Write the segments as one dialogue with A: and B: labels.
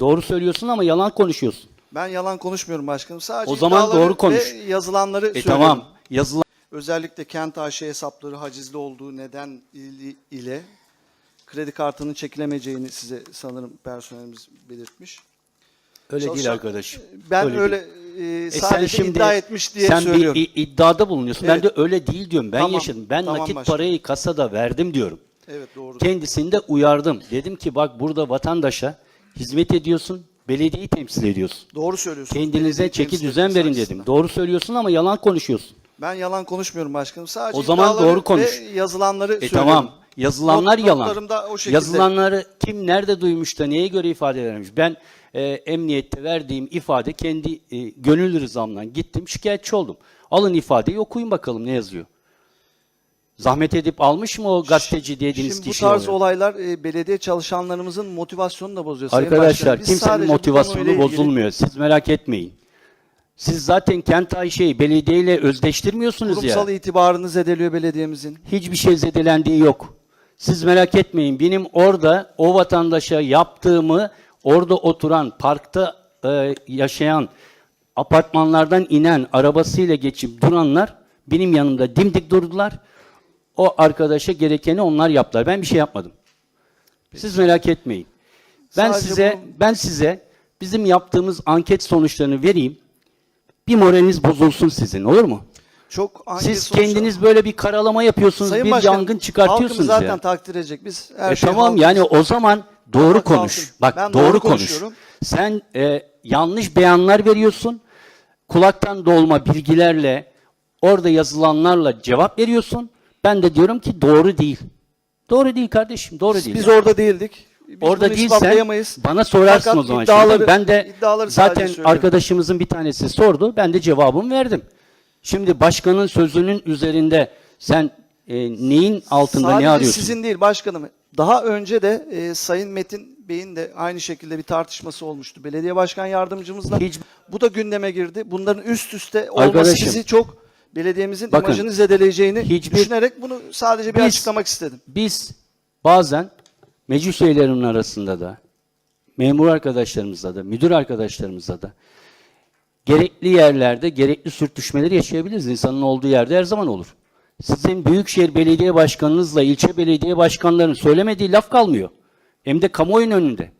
A: Doğru söylüyorsun ama yalan konuşuyorsun.
B: Ben yalan konuşmuyorum başkanım. Sadece
A: O zaman doğru konuş.
B: Ve yazılanları
A: E
B: söylüyorum.
A: tamam. Yazılan
B: Özellikle kent AŞ hesapları hacizli olduğu neden ile kredi kartının çekilemeyeceğini size sanırım personelimiz belirtmiş.
A: öyle değil
B: Çalışan-
A: arkadaş.
B: Ben
A: Öyle
B: öyle,
A: değil.
B: e,
A: E sen
B: sadece
A: şimdi
B: iddia etmiş diye
A: sen
B: söylüyorum.
A: bir i- iddiada bulunuyorsun. Ben
B: Evet.
A: de öyle değil diyorum. Ben
B: Tamam,
A: yaşadım. Ben
B: tamam
A: nakit
B: başkanım.
A: parayı kasada verdim diyorum.
B: evet doğru.
A: Kendisini de uyardım. Dedim ki bak burada vatandaşa hizmet ediyorsun, belediyeyi temsil ediyorsun.
B: Doğru söylüyorsunuz.
A: Kendinize
B: Belediye
A: çeki
B: temsil
A: düzen
B: etmesi
A: verin
B: açısından.
A: dedim. Doğru söylüyorsun ama yalan konuşuyorsun.
B: Ben yalan konuşmuyorum başkanım. Sadece
A: O zaman
B: iddiaları
A: doğru konuş.
B: Ve yazılanları
A: E
B: söylüyorum.
A: tamam. Yazılanlar
B: Not-
A: yalan.
B: notlarımda o şekilde.
A: Yazılanları kim nerede duymuş da neye göre ifade vermiş? Ben e, emniyette verdiğim ifade kendi e, gönül rızamdan gittim şikayetçi oldum. Alın ifadeyi okuyun bakalım ne yazıyor. Zahmet edip almış mı o gazeteci dediğiniz
B: Şimdi bu tarz
A: oraya?
B: olaylar e, belediye çalışanlarımızın motivasyonunu da bozuyor. Sayın
A: Arkadaşlar
B: Başkanım. Biz
A: kimsenin
B: sadece
A: motivasyonu
B: konuyla ilgili-
A: bozulmuyor. Siz merak etmeyin. Siz zaten kent Ayşe'yi belediyeyle özdeştirmiyorsunuz ya.
B: Kurumsal itibarını zedeliyor belediyemizin.
A: Hiçbir şey zedelendiği yok. Siz merak etmeyin. Benim orada o vatandaşa yaptığımı orada oturan, parkta e, yaşayan, apartmanlardan inen, arabasıyla geçip duranlar benim yanımda dimdik durdular. O arkadaşa gerekeni onlar yaptılar. Ben bir şey yapmadım. Siz merak etmeyin. Ben
B: Sadece
A: size
B: bu-
A: ben size bizim yaptığımız anket sonuçlarını vereyim. Bir moraliniz bozulsun sizin olur mu?
B: Çok
A: Siz
B: sonuçları-
A: kendiniz böyle bir karalama yapıyorsunuz,
B: Sayın
A: bir
B: Başkanım,
A: yangın çıkartıyorsunuz
B: zaten
A: ya.
B: takdir edecek. Biz her
A: E
B: şey
A: tamam
B: halkımız-
A: yani o zaman doğru
B: Ama
A: konuş.
B: kalsın.
A: Bak
B: Ben
A: doğru,
B: doğru
A: konuş. Sen e, yanlış beyanlar veriyorsun. Kulaktan dolma bilgilerle orada yazılanlarla cevap veriyorsun. Ben de diyorum ki doğru değil. Doğru değil kardeşim, doğru değil.
B: Biz orada değildik. Biz
A: Orada
B: bunu
A: değilsen
B: ispatlayamayız.
A: bana sorarsın
B: Fakat
A: o zaman.
B: iddiaları-
A: Şimdi ben de
B: iddiaları sadece
A: zaten
B: söylüyorum.
A: arkadaşımızın bir tanesi sordu. Ben de cevabımı verdim. Şimdi başkanın sözünün üzerinde sen e, neyin altında
B: Sadece
A: ne arıyorsun?
B: sizin değil başkanım. Daha önce de e, Sayın Metin Bey'in de aynı şekilde bir tartışması olmuştu. Belediye başkan yardımcımızla.
A: Hiç-
B: Bu da gündeme girdi. Bunların üst üste olması
A: Arkadaşım,
B: bizi çok belediyemizin
A: bakın,
B: imajını zedeleyeceğini
A: hiçbir-
B: düşünerek bunu sadece bir
A: Biz-
B: açıklamak istedim.
A: Biz bazen meclis üyelerinin arasında da, memur arkadaşlarımızla da, müdür arkadaşlarımızla da gerekli yerlerde gerekli sürtüşmeleri yaşayabiliriz. İnsanın olduğu yerde her zaman olur. Sizin Büyükşehir Belediye Başkanınızla ilçe belediye başkanlarının söylemediği laf kalmıyor. Hem de kamuoyunun önünde.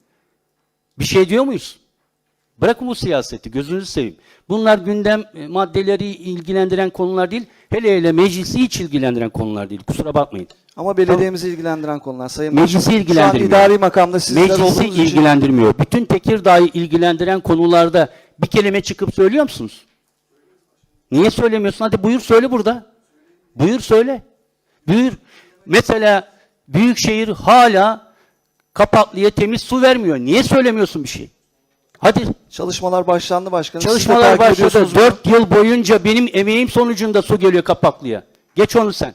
A: Bir şey diyor muyuz? Bırakın bu siyaseti, gözünüzü seveyim. Bunlar gündem e, maddeleri ilgilendiren konular değil, hele hele meclisi hiç ilgilendiren konular değil. Kusura bakmayın.
B: Ama belediyemizi ilgilendiren konular Sayın
A: Meclisi ilgilendirmiyor.
B: Şu an idari makamda sizler
A: Meclisi
B: olduğunuz için
A: ilgilendirmiyor. Bütün Tekirdağ'ı ilgilendiren konularda bir kelime çıkıp söylüyor musunuz? Niye söylemiyorsun? Hadi buyur söyle burada. Buyur söyle. Buyur. Mesela Büyükşehir hala Kapaklı'ya temiz su vermiyor. Niye söylemiyorsun bir şey? Hadi
B: çalışmalar başlandı başkanım.
A: Çalışmalar başladı.
B: ediyorsunuz bunu.
A: 4 yıl boyunca benim emeğim sonucunda su geliyor Kapaklı'ya. Geç onu sen.